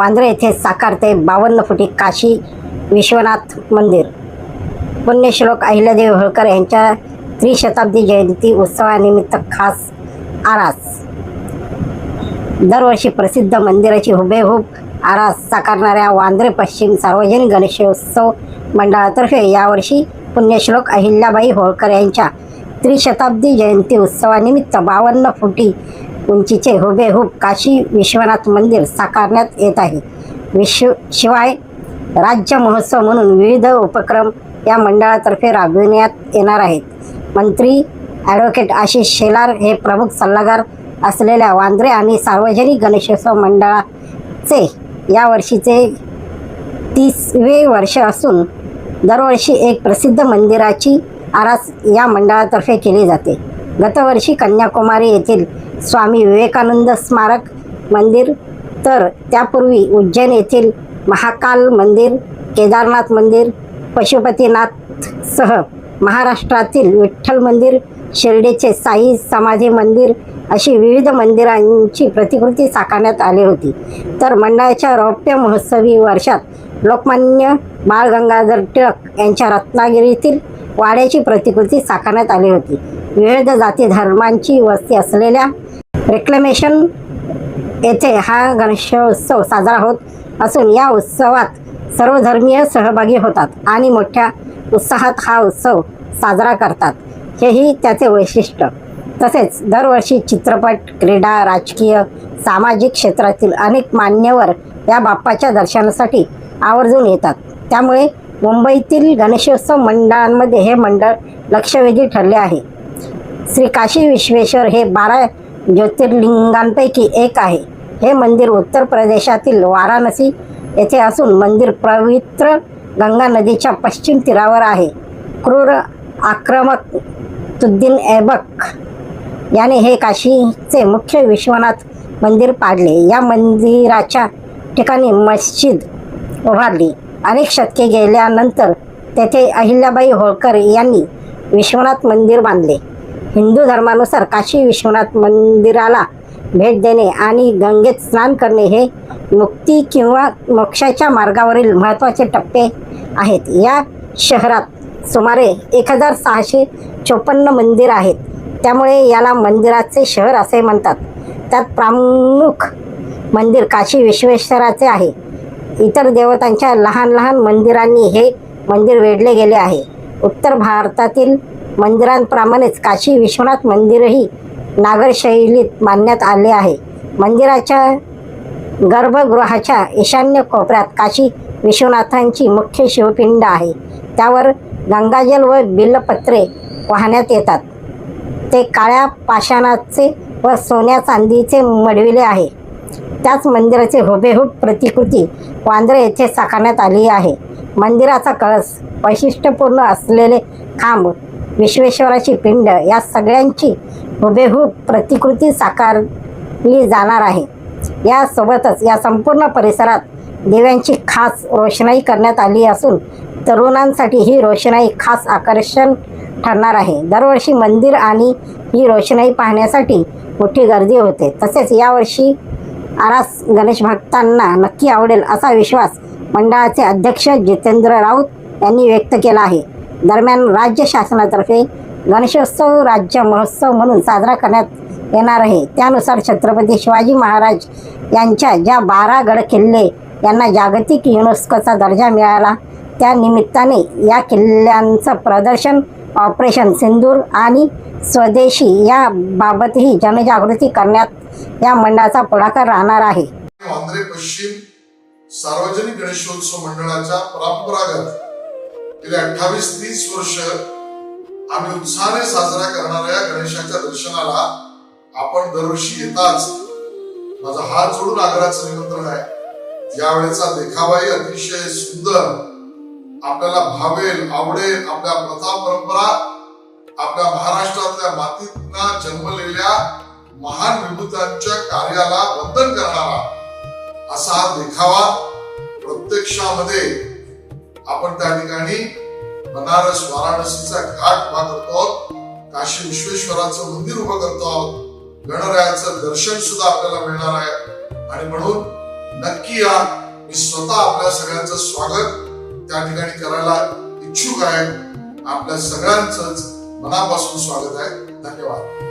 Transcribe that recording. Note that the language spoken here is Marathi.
वांद्रे येथे साकारते बावन्न फुटी काशी विश्वनाथ मंदिर. पुण्यश्लोक अहिल्यादेवी होळकर यांच्या त्रिशताब्दी जयंती उत्सवानिमित्त खास आरास. दरवर्षी प्रसिद्ध मंदिराची हुबेहूब आरास साकारणाऱ्या वांद्रे पश्चिम सार्वजनिक गणेशोत्सव मंडळातर्फे यावर्षी पुण्यश्लोक अहिल्याबाई होळकर यांच्या त्रिशताब्दी जयंती उत्सवानिमित्त बावन्न फुटी उंचीचे हुबेहूब काशी विश्वनाथ मंदिर साकारण्यात येत आहे. विश्व शिवाय राज्य महोत्सव म्हणून विविध उपक्रम या मंडळातर्फे राबविण्यात येणार आहेत. मंत्री ॲडव्होकेट आशिष शेलार हे प्रमुख सल्लागार असलेल्या वांद्रे आणि सार्वजनिक गणेशोत्सव मंडळाचे यावर्षीचे तीसवे वर्ष असून दरवर्षी एक प्रसिद्ध मंदिराची आरास या मंडळातर्फे केली जाते. गतवर्षी कन्याकुमारी येथील स्वामी विवेकानंद स्मारक मंदिर तर त्यापूर्वी उज्जैन येथील महाकाल मंदिर केदारनाथ मंदिर पशुपतीनाथसह महाराष्ट्रातील विठ्ठल मंदिर शिर्डीचे साई समाधी मंदिर अशी विविध मंदिरांची प्रतिकृती साकारण्यात आली होती. तर मंडळाच्या रौप्य महोत्सवी वर्षात लोकमान्य बाळ गंगाधर टिळक यांच्या रत्नागिरीतील वाड्याची प्रतिकृती साकारण्यात आली होती. विविध जाती धर्मांची वस्ती असलेल्या रिक्लेमेशन येथे हा गणेशोत्सव साजरा होत असून या उत्सवात सर्वधर्मीय सहभागी होतात आणि मोठ्या उत्साहात हा उत्सव साजरा करतात. हेही त्याचे वैशिष्ट्य. तसेच दरवर्षी चित्रपट क्रीडा राजकीय सामाजिक क्षेत्रातील अनेक मान्यवर या बाप्पाच्या दर्शनासाठी आवर्जून येतात. त्यामुळे मुंबईतील गणेशोत्सव मंडळांमध्ये हे मंडळ लक्षवेधी ठरले आहे. श्री काशी विश्वेश्वर हे बारा ज्योतिर्लिंगांपैकी एक आहे. हे मंदिर उत्तर प्रदेशातील वाराणसी येथे असून मंदिर पवित्र गंगा नदीच्या पश्चिम तीरावर आहे. क्रूर आक्रमक तुद्दीन ऐबक याने हे काशीचे मुख्य विश्वनाथ मंदिर पाडले. या मंदिराच्या ठिकाणी मस्जिद उभारली. अनेक शतके गेल्यानंतर तेथे अहिल्याबाई होळकर यांनी विश्वनाथ मंदिर बांधले. हिंदू धर्मानुसार काशी विश्वनाथ मंदिराला भेट देणे आणि गंगेत स्नान करणे हे मुक्ती किंवा मोक्षाच्या मार्गावरील महत्त्वाचे टप्पे आहेत. या शहरात सुमारे एक हजार सहाशे चोपन्न मंदिर आहेत. त्यामुळे याला मंदिराचे शहर असे म्हणतात. त्यात प्रामुख मंदिर काशी विश्वेश्वराचे आहे. इतर देवतांच्या लहान लहान मंदिरांनी हे मंदिर वेढले गेले आहे. उत्तर भारतातील मंदिरांप्रमाणेच काशी विश्वनाथ मंदिरही नागर शैलीत बांधण्यात आले आहे. मंदिराच्या गर्भगृहाच्या ईशान्य कोपऱ्यात काशी विश्वनाथांची मुख्य शिवपिंड आहे. त्यावर गंगाजल व बिल्लपत्रे वाहण्यात येतात. ते काळ्या पाषाणाचे व सोन्या चांदीचे मडविले आहे. त्याच मंदिराचे हुबेहूब प्रतिकृती वांद्रे येथे साकारण्यात आली आहे. मंदिराचा कळस वैशिष्ट्यपूर्ण असलेले खांब विश्वेश्वराची पिंड या सगळ्यांची हुबेहूब प्रतिकृती साकारली जाणार आहे. यासोबतच या संपूर्ण परिसरात दिव्यांची खास रोषणाई करण्यात आली असून तरुणांसाठी ही रोषणाई खास आकर्षण ठरणार आहे. दरवर्षी मंदिर आणि ही रोषणाई पाहण्यासाठी मोठी गर्दी होते. तसेच यावर्षी आरास गणेश भक्तांना नक्की आवडेल असा विश्वास मंडळाचे अध्यक्ष जितेंद्र राऊत यांनी व्यक्त केला आहे. दरम्यान राज्य शासनातर्फे गणेशोत्सव राज्य महोत्सव म्हणून साजरा करण्यात येणार आहे. त्यानुसार छत्रपती शिवाजी महाराज यांच्या ज्या बारा गड किल्ले यांना जागतिक युनेस्कोचा दर्जा मिळाला त्या निमित्ताने या किल्ल्यांचं प्रदर्शन ऑपरेशन सिंदूर आणि स्वदेशी या बाबतही जनजागृती करण्यात या मंडळाचा पुढाकार राहणार आहे. वांद्रे पश्चिम सार्वजनिक गणेशोत्सव मंडळाच्या परंपरागत गेले अठ्ठावीस तीस वर्ष आम्ही उत्साहाने साजरा करणाऱ्या गणेशाच्या दर्शनाला आपण दरवर्षी येताच माझा हात जोडून आग्रहाचं निमंत्रण आहे. यावेळेचा देखावाही अतिशय सुंदर आपल्याला भावेल आवडेल आपल्या प्रथा परंपरा आपल्या महाराष्ट्रातल्या मातीतना जन्मलेल्या महान विभूतांच्या कार्याला वंदन करणारा असा हा देखावा प्रत्यक्षामध्ये आपण त्या ठिकाणी बनारस वाराणसीचा घाट उभा करतो आहोत. काशी विश्वेश्वराचं मंदिर उभं करतो आहोत. गणरायाचं दर्शन सुद्धा आपल्याला मिळणार आहे. आणि म्हणून नक्की या. मी स्वतः आपल्या सगळ्यांचं स्वागत त्या ठिकाणी करायला इच्छुक आहे. आपल्या सगळ्यांच मनापासून स्वागत आहे. धन्यवाद.